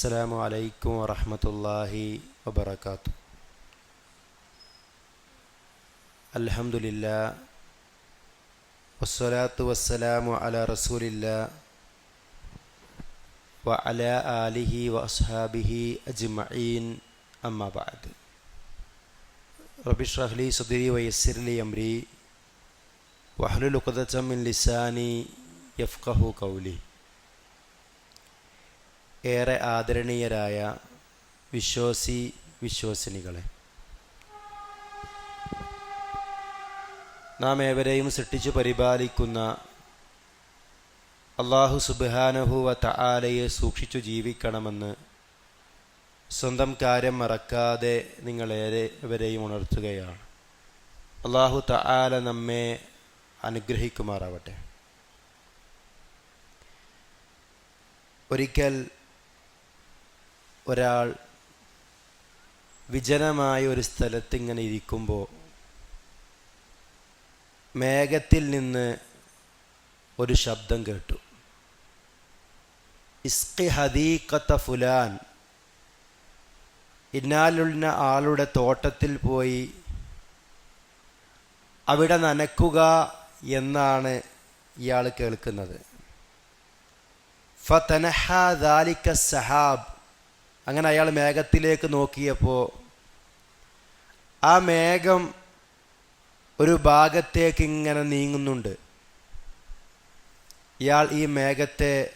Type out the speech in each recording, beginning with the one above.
السلام عليكم ورحمة الله وبركاته. الحمد لله والصلاة والسلام على رسول الله وعلى آله وأصحابه أجمعين. أما بعد رب اشرح لي صدري ويسر لي أمري واحلل عقدة من لساني يفقه قولي. ഏറെ ആദരണീയരായ വിശ്വാസി വിശ്വസിനികളെ. നാം ഏവരെയും സൃഷ്ടിച്ചു പരിപാലിക്കുന്ന അള്ളാഹു സുബാനഹുവ തആലയെ സൂക്ഷിച്ചു ജീവിക്കണമെന്ന് സ്വന്തം കാര്യം മറക്കാതെ നിങ്ങളേവരെയും ഉണർത്തുകയാണ്. അള്ളാഹു തആല നമ്മെ അനുഗ്രഹിക്കുമാറാവട്ടെ. ഒരിക്കൽ ഒരാൾ വിജനമായ ഒരു സ്ഥലത്ത് ഇങ്ങനെ ഇരിക്കുമ്പോൾ മേഘത്തിൽ നിന്ന് ഒരു ശബ്ദം കേട്ടു. ഇസ്കി ഹദീഖത്ത ഫുലാൻ. ഇന്നാലുള്ള ആളുടെ തോട്ടത്തിൽ പോയി അവിടെ നനക്കുക എന്നാണ് ഇയാൾ കേൾക്കുന്നത്. ഫതനഹ ദാലിക്ക സഹാബ് അങ്ങനെ അയാൾ മേഘത്തിലേക്ക് നോക്കിയപ്പോൾ ആ മേഘം ഒരു ഭാഗത്തേക്ക് ഇങ്ങനെ നീങ്ങുന്നുണ്ട്. ഇയാൾ ഈ മേഘത്തെ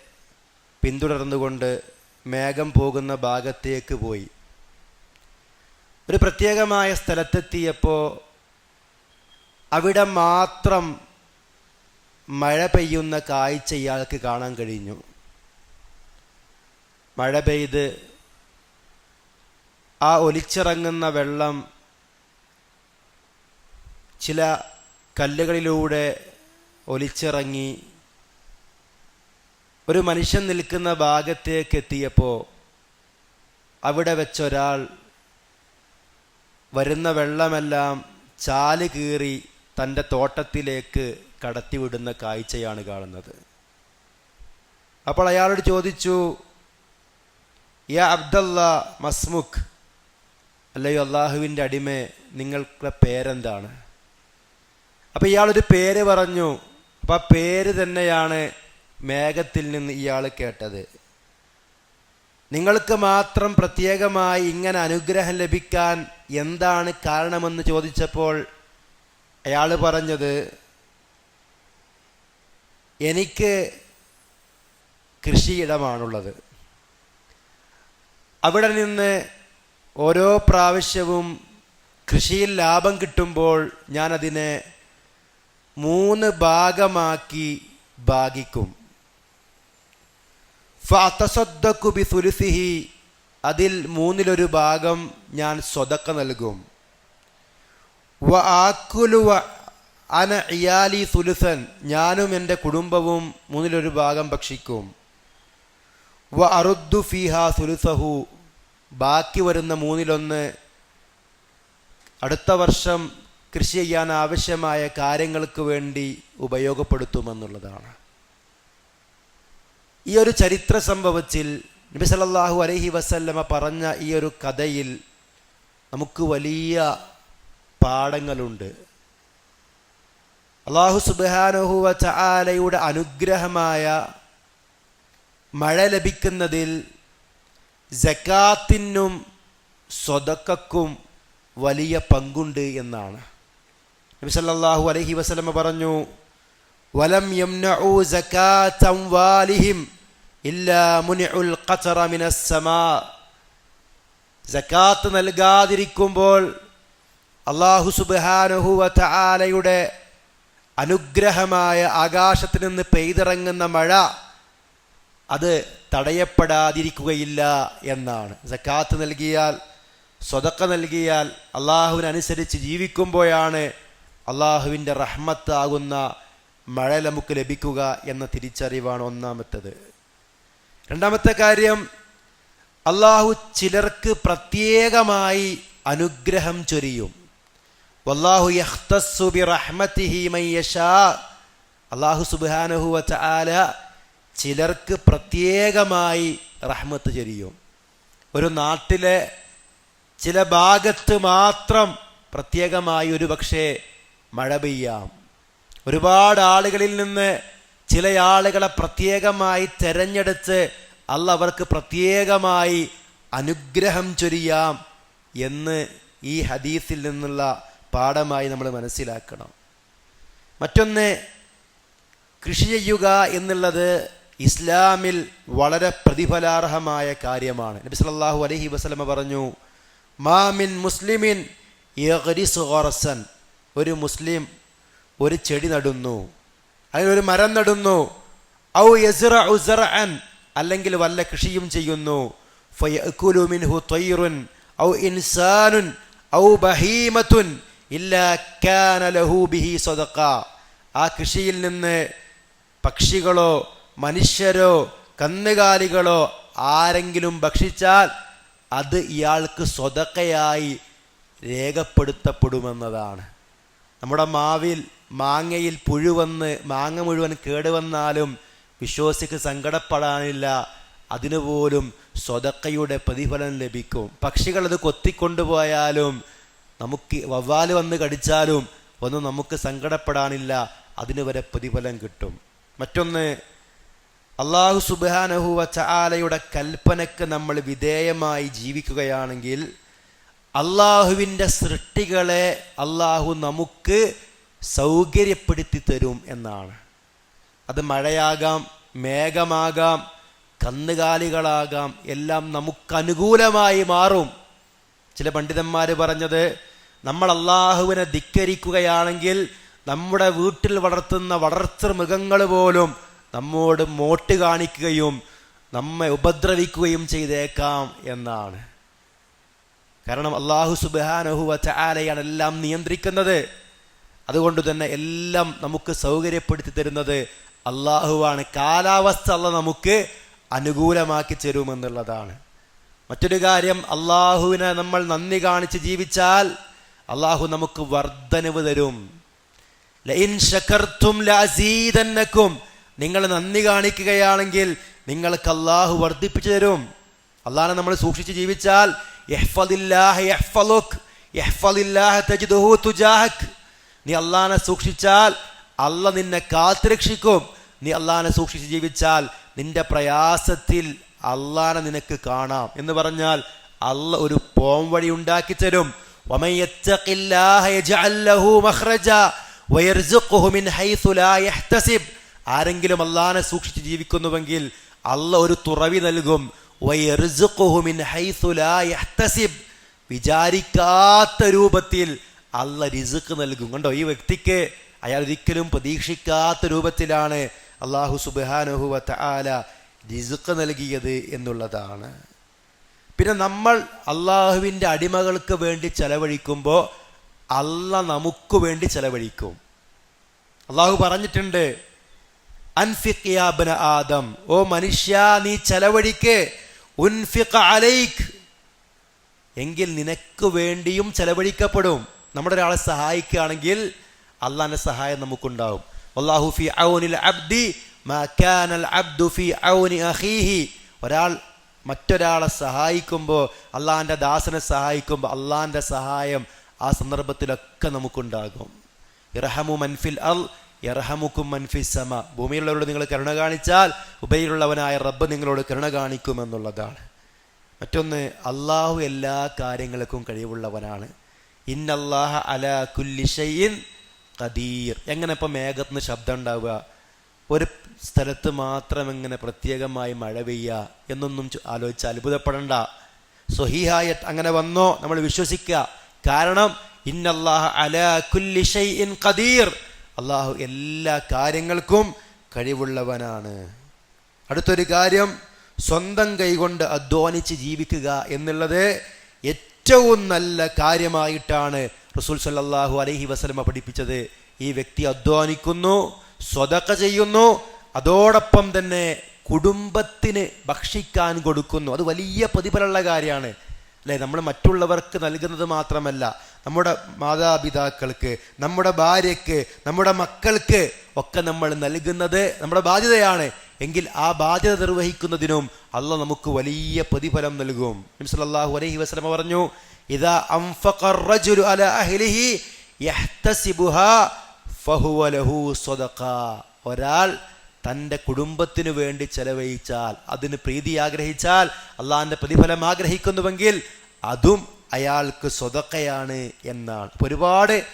പിന്തുടർന്നുകൊണ്ട് മേഘം പോകുന്ന ഭാഗത്തേക്ക് പോയി. ഒരു പ്രത്യേകമായ സ്ഥലത്തെത്തിയപ്പോൾ അവിടെ മാത്രം മഴ പെയ്യുന്ന കാഴ്ച ഇയാൾക്ക് കാണാൻ കഴിഞ്ഞു. മഴ പെയ്ത് ആ ഒലിച്ചിറങ്ങുന്ന വെള്ളം ചില കല്ലുകളിലൂടെ ഒലിച്ചിറങ്ങി ഒരു മനുഷ്യൻ നിൽക്കുന്ന ഭാഗത്തേക്ക് എത്തിയപ്പോൾ അവിടെ വെച്ചൊരാൾ വരുന്ന വെള്ളമെല്ലാം ചാൽ കീറി തന്റെ തോട്ടത്തിലേക്ക് കടത്തിവിടുന്ന കാഴ്ചയാണ് കാണുന്നത്. അപ്പോൾ അയാളോട് ചോദിച്ചു യാ അബ്ദല്ല മസ്മുഖ് അല്ലയോ അള്ളാഹുവിന്റെ അടിമേ നിങ്ങളുടെ പേരെന്താണ്? അപ്പം ഇയാളൊരു പേര് പറഞ്ഞു. അപ്പം ആ പേര് തന്നെയാണ് മേഘത്തിൽ നിന്ന് ഇയാൾ കേട്ടത്. നിങ്ങൾക്ക് മാത്രം പ്രത്യേകമായി ഇങ്ങനെ അനുഗ്രഹം ലഭിക്കാൻ എന്താണ് കാരണമെന്ന് ചോദിച്ചപ്പോൾ അയാൾ പറഞ്ഞത് എനിക്ക് കൃഷിയിടമാണുള്ളത്. അവിടെ നിന്ന് ഓരോ പ്രാവശ്യവും കൃഷിയിൽ ലാഭം കിട്ടുമ്പോൾ ഞാനതിനെ മൂന്ന് ഭാഗമാക്കി ഭാഗിക്കും. ഫതസദ്ദഖു സുരുസിഹി അതിൽ മൂന്നിലൊരു ഭാഗം ഞാൻ സ്വതക്ക നൽകും. വ ആക്കുലു അന ഇയാലി സുലുസൻ ഞാനും എന്റെ കുടുംബവും മൂന്നിലൊരു ഭാഗം ഭക്ഷിക്കും. വ അറുദ്ദു ഫിഹ സുലുസഹു ബാക്കി വരുന്ന മൂന്നിലൊന്ന് അടുത്ത വർഷം കൃഷി ചെയ്യാൻ ആവശ്യമായ കാര്യങ്ങൾക്ക് വേണ്ടി ഉപയോഗപ്പെടുത്തുമെന്നുള്ളതാണ്. ഈ ഒരു ചരിത്ര സംഭവത്തിൽ നബി സല്ലല്ലാഹു അലഹി വസല്ലമ പറഞ്ഞ ഈ ഒരു കഥയിൽ നമുക്ക് വലിയ പാഠങ്ങളുണ്ട്. അള്ളാഹു സുബാനുഹുവ ചാലയുടെ അനുഗ്രഹമായ മഴ ലഭിക്കുന്നതിൽ ജക്കാത്തിനും സ്വതക്കും വലിയ പങ്കുണ്ട് എന്നാണ്. നബി സല്ലല്ലാഹു അലൈഹി പറഞ്ഞു വലം യംനഉ വാലിഹിം ഇല്ലാ മുനിഉൽ മിനസ് സമാ. സകാത്ത് നൽകാതിരിക്കുമ്പോൾ അള്ളാഹു സുബ്ഹാനഹു വതആലയുടെ അനുഗ്രഹമായ ആകാശത്തിൽ നിന്ന് പെയ്തിറങ്ങുന്ന മഴ അത് തടയപ്പെടാതിരിക്കുകയില്ല എന്നാണ്. സക്കാത്ത് നൽകിയാൽ സ്വതക്ക നൽകിയാൽ അള്ളാഹുവിനനുസരിച്ച് ജീവിക്കുമ്പോഴാണ് അള്ളാഹുവിന്റെ റഹ്മത്താകുന്ന മഴ നമുക്ക് ലഭിക്കുക എന്ന തിരിച്ചറിവാണ് ഒന്നാമത്തത്. രണ്ടാമത്തെ കാര്യം അള്ളാഹു ചിലർക്ക് പ്രത്യേകമായി അനുഗ്രഹം ചൊരിയും. വല്ലാഹു യഖ്തസ്സു ബി റഹ്മത്തിഹി മൻ യശാ. അള്ളാഹു സുബ്ഹാനഹു വ തആല ചിലർക്ക് പ്രത്യേകമായി റഹ്മത്ത് ചൊരിയും. ഒരു നാട്ടിലെ ചില ഭാഗത്ത് മാത്രം പ്രത്യേകമായി ഒരു പക്ഷേ മഴ പെയ്യാം. ഒരുപാട് ആളുകളിൽ നിന്ന് ചില ആളുകളെ പ്രത്യേകമായി തെരഞ്ഞെടുത്ത് അല്ല അവർക്ക് പ്രത്യേകമായി അനുഗ്രഹം ചൊരിയാം എന്ന് ഈ ഹദീസിൽ നിന്നുള്ള പാഠമായി നമ്മൾ മനസ്സിലാക്കണം. മറ്റൊന്ന് കൃഷി ചെയ്യുക എന്നുള്ളത് ഇസ്ലാമിൽ വളരെ പ്രതിഫലാർഹമായ കാര്യമാണ്. നബി സല്ലല്ലാഹു അലഹി വസ്ലമ പറഞ്ഞു മാമിൻ മുസ്ലിമിൻ യഗ്രിസു ഖറസൻ ഒരു മുസ്ലിം ഒരു ചെടി നടുന്നു അല്ലെങ്കിൽ ഒരു മരം നടുന്നു ഔ യസ്റഉ സർഅൻ അല്ലെങ്കിൽ വല്ല കൃഷിയും ചെയ്യുന്നു ഔ ഇൻസാനുൻ ഔ ഇല്ലാ ബിഹി ആ കൃഷിയിൽ നിന്ന് പക്ഷികളോ മനുഷ്യരോ കന്നുകാലികളോ ആരെങ്കിലും ഭക്ഷിച്ചാൽ അത് ഇയാൾക്ക് സ്വതക്കയായി രേഖപ്പെടുത്തപ്പെടുമെന്നതാണ്. നമ്മുടെ മാവിൽ മാങ്ങയിൽ പുഴുവന്ന് മാങ്ങ മുഴുവൻ കേടുവന്നാലും വിശ്വാസിക്ക് സങ്കടപ്പെടാനില്ല. അതിനുപോലും സ്വതക്കയുടെ പ്രതിഫലം ലഭിക്കും. പക്ഷികളത് കൊത്തിക്കൊണ്ടുപോയാലും നമുക്ക് വവ്വാൽ വന്ന് കടിച്ചാലും ഒന്നും നമുക്ക് സങ്കടപ്പെടാനില്ല. അതിന് വരെ പ്രതിഫലം കിട്ടും. മറ്റൊന്ന് അള്ളാഹു സുബാനഹുവ ചാലയുടെ കൽപ്പനക്ക് നമ്മൾ വിധേയമായി ജീവിക്കുകയാണെങ്കിൽ അള്ളാഹുവിന്റെ സൃഷ്ടികളെ അള്ളാഹു നമുക്ക് സൗകര്യപ്പെടുത്തി തരും എന്നാണ്. അത് മഴയാകാം മേഘമാകാം കന്നുകാലികളാകാം എല്ലാം നമുക്ക് അനുകൂലമായി മാറും. ചില പണ്ഡിതന്മാർ പറഞ്ഞത് നമ്മൾ അള്ളാഹുവിനെ ധിക്കരിക്കുകയാണെങ്കിൽ നമ്മുടെ വീട്ടിൽ വളർത്തുന്ന വളർത്തൃ മൃഗങ്ങൾ പോലും നമ്മോട് മോട്ട് കാണിക്കുകയും നമ്മെ ഉപദ്രവിക്കുകയും ചെയ്തേക്കാം എന്നാണ്. കാരണം അള്ളാഹു സുബാനഹുവ ചാലയാണ് എല്ലാം നിയന്ത്രിക്കുന്നത്. അതുകൊണ്ട് തന്നെ എല്ലാം നമുക്ക് സൗകര്യപ്പെടുത്തി തരുന്നത് അള്ളാഹുവാണ് കാലാവസ്ഥ അല്ല നമുക്ക് അനുകൂലമാക്കി തരുമെന്നുള്ളതാണ് മറ്റൊരു കാര്യം അള്ളാഹുവിനെ നമ്മൾ നന്ദി കാണിച്ച് ജീവിച്ചാൽ അള്ളാഹു നമുക്ക് വർദ്ധനവ് തരും. ലൈൻ ശകർത്തും ലഅസീദന്നക്കും നിങ്ങൾ നന്ദി കാണിക്കുകയാണെങ്കിൽ നിങ്ങൾക്ക് അള്ളാഹു വർദ്ധിപ്പിച്ചു തരും അള്ളാഹനെ നമ്മൾ സൂക്ഷിച്ച് ജീവിച്ചാൽ യഹ്ഫദില്ലാഹ യഹ്ഫലുക് യഹ്ഫദില്ലാഹ തജിദുഹു തുജാഹക് നീ അള്ളാഹനെ സൂക്ഷിച്ചാൽ അല്ല നിന്നെ കാത്തുരക്ഷിക്കും നീ അള്ളാഹനെ സൂക്ഷിച്ച് ജീവിച്ചാൽ നിന്റെ പ്രയാസത്തിൽ അള്ളാഹനെ നിനക്ക് കാണാം എന്ന് പറഞ്ഞാൽ അല്ല ഒരു പോം വഴി ഉണ്ടാക്കി തരും ومن ആരെങ്കിലും അള്ളാനെ സൂക്ഷിച്ച് ജീവിക്കുന്നുവെങ്കിൽ അല്ല ഒരു തുറവി നൽകും. വിചാരിക്കാത്ത രൂപത്തിൽ അല്ല റിസുക്ക് നൽകും. കണ്ടോ ഈ വ്യക്തിക്ക് അയാൾ ഒരിക്കലും പ്രതീക്ഷിക്കാത്ത രൂപത്തിലാണ് അള്ളാഹു സുബാനുഹു താല റിസുക്ക് നൽകിയത് എന്നുള്ളതാണ്. പിന്നെ നമ്മൾ അള്ളാഹുവിന്റെ അടിമകൾക്ക് വേണ്ടി ചെലവഴിക്കുമ്പോൾ അല്ല നമുക്ക് വേണ്ടി ചെലവഴിക്കും. അള്ളാഹു പറഞ്ഞിട്ടുണ്ട് അൻഫിഖ് യാ ബന ആദം. ഓ മനുഷ്യ നീ ചെലവഴിക്ക്. ഉൻഫിഖ അലൈക്. എങ്കിൽ നിനക്ക് വേണ്ടിയും ചെലവഴിക്കപ്പെടും. നമ്മുടെ ഒരാളെ സഹായിക്കുകയാണെങ്കിൽ അള്ളാഹിന്റെ സഹായം നമുക്കുണ്ടാവും. അള്ളാഹു ഔനിൽ അബ്ദി അബ്ദു ഔനി ഒരാൾ മറ്റൊരാളെ സഹായിക്കുമ്പോൾ അള്ളാഹിന്റെ ദാസനെ സഹായിക്കുമ്പോൾ അള്ളാഹിന്റെ സഹായം ആ സന്ദർഭത്തിലൊക്കെ നമുക്കുണ്ടാകും. ഇറഹമു മൻഫിൽ അൽ ഇറഹമുക്കും മൻഫി സമ. ഭൂമിയിലുള്ളവരോട് നിങ്ങൾ കരുണ കാണിച്ചാൽ ഉപയിലുള്ളവനായ റബ്ബ് നിങ്ങളോട് കരുണ കാണിക്കുമെന്നുള്ളതാണ്. മറ്റൊന്ന് അള്ളാഹു എല്ലാ കാര്യങ്ങൾക്കും കഴിവുള്ളവനാണ്. ഇന്നല്ലാഹ അല കുല്ലിഷയിൻ കദീർ എങ്ങനെ ഇപ്പം മേഘത്തിന് ശബ്ദം ഉണ്ടാവുക? ഒരു സ്ഥലത്ത് മാത്രം എങ്ങനെ പ്രത്യേകമായി മഴ പെയ്യുക എന്നൊന്നും ആലോചിച്ച് അത്ഭുതപ്പെടണ്ട. സ്വഹീഹായ അങ്ങനെ വന്നോ നമ്മൾ വിശ്വസിക്കുക. കാരണം ഇന്നല്ലാഹ അല കുല്ലിഷയിൻ ഖദീർ. അള്ളാഹു എല്ലാ കാര്യങ്ങൾക്കും കഴിവുള്ളവനാണ്. അടുത്തൊരു കാര്യം സ്വന്തം കൈകൊണ്ട് അധ്വാനിച്ച് ജീവിക്കുക എന്നുള്ളത് ഏറ്റവും നല്ല കാര്യമായിട്ടാണ് റസൂൽ സല്ലാഹു അലഹി വസ്ലമ പഠിപ്പിച്ചത്. ഈ വ്യക്തി അധ്വാനിക്കുന്നു സ്വതക്ക ചെയ്യുന്നു അതോടൊപ്പം തന്നെ കുടുംബത്തിന് ഭക്ഷിക്കാൻ കൊടുക്കുന്നു. അത് വലിയ പ്രതിഫലമുള്ള കാര്യമാണ്. അല്ലേ? നമ്മൾ മറ്റുള്ളവർക്ക് നൽകുന്നത് മാത്രമല്ല നമ്മുടെ മാതാപിതാക്കൾക്ക് നമ്മുടെ ഭാര്യയ്ക്ക് നമ്മുടെ മക്കൾക്ക് ഒക്കെ നമ്മൾ നൽകുന്നത് നമ്മുടെ ബാധ്യതയാണ്. എങ്കിൽ ആ ബാധ്യത നിർവഹിക്കുന്നതിനും അല്ല നമുക്ക് വലിയ പ്രതിഫലം നൽകും. നിംസലാഹു അലൈഹി വസ്ലമ പറഞ്ഞു ഇതാ ഒരാൾ തന്റെ കുടുംബത്തിനു വേണ്ടി ചെലവഴിച്ചാൽ അതിന് പ്രീതി ആഗ്രഹിച്ചാൽ അള്ളാഹിന്റെ പ്രതിഫലം ആഗ്രഹിക്കുന്നുവെങ്കിൽ അതും അയാൾക്ക് സ്വതക്കയാണ് എന്നാണ്. ഒരുപാട്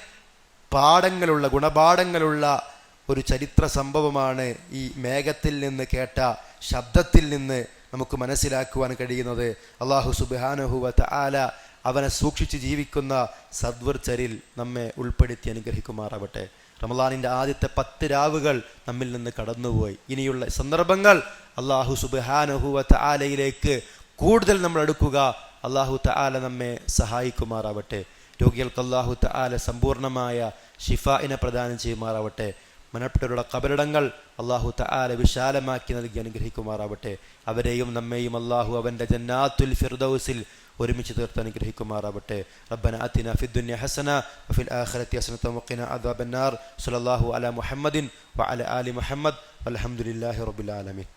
പാഠങ്ങളുള്ള ഗുണപാഠങ്ങളുള്ള ഒരു ചരിത്ര സംഭവമാണ് ഈ മേഘത്തിൽ നിന്ന് കേട്ട ശബ്ദത്തിൽ നിന്ന് നമുക്ക് മനസ്സിലാക്കുവാൻ കഴിയുന്നത്. അള്ളാഹു സുബാനുഹുവത്ത് ആല അവനെ സൂക്ഷിച്ച് ജീവിക്കുന്ന സദ്വർച്ചരിൽ നമ്മെ ഉൾപ്പെടുത്തി അനുഗ്രഹിക്കുമാറാവട്ടെ. റമലാനിന്റെ ആദ്യത്തെ പത്ത് രാവുകൾ നമ്മിൽ നിന്ന് കടന്നുപോയി. ഇനിയുള്ള സന്ദർഭങ്ങൾ അള്ളാഹു സുബാനുഹുവത്ത് ആലയിലേക്ക് കൂടുതൽ നമ്മൾ അടുക്കുക. അള്ളാഹു തആല നമ്മെ സഹായിക്കുമാറാവട്ടെ. രോഗികൾക്ക് അള്ളാഹു തആല സമ്പൂർണമായ ഷിഫായിനെ പ്രദാനം ചെയ്യുമാറാവട്ടെ. മനപ്പെട്ടവരുടെ കബറിടങ്ങൾ അള്ളാഹു തആല വിശാലമാക്കി നൽകി അനുഗ്രഹിക്കുമാറാവട്ടെ. അവരെയും നമ്മെയും അള്ളാഹു അവന്റെ ജന്നാത്തുൽ ഫിർദൗസിൽ ഒരുമിച്ച് തീർത്ത് അനുഗ്രഹിക്കുമാറാവട്ടെ. റബ്ബന അത്തിന ഫിദ്ദുന്യ ഹസന വഫിൽ ആഖിറതി ഹസനത വഖിന അദാബന്നാർ. സല്ലല്ലാഹു അലാ മുഹമ്മദിൻ വഅല ആലി മുഹമ്മദ്. വൽഹംദുലില്ലാഹി റബ്ബിൽ ആലമീൻ.